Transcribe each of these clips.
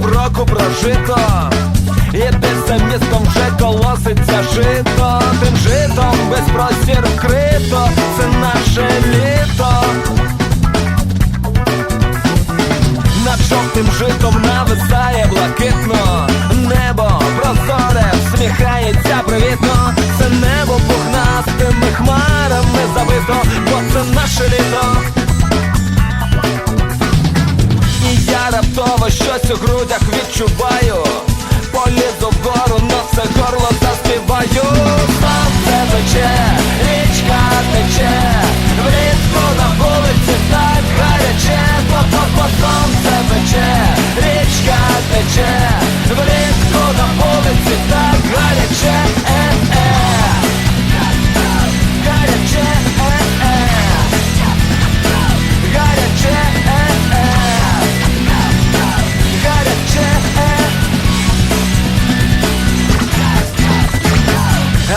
казку про жито І десь містом вже колоситься жито. Тим житом весь простір вкрито. Це наше літо. Над жовтим житом нависає блакитно. Небо прозоре, всміхається привітно. Це небо пухнастими хмарами забито, бо це наше літо у грудях відчуваю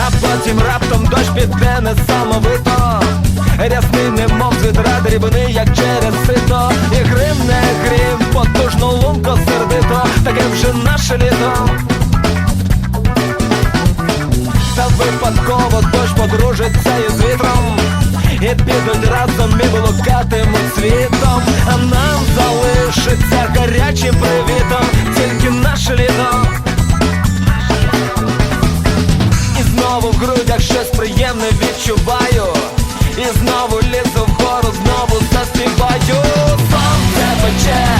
А потім раптом дощ піде несамовито Рясний немов з відра дрібний, як через сито. І гримне грім, потужно лунко сердито. Таке вже наше літо. Та випадково дощ подружиться із вітром. І підуть разом і блукатимуть світом. А нам залишиться гарячим відчуваю. І знову лізу вгору, знову заспіваю. Сонце пече,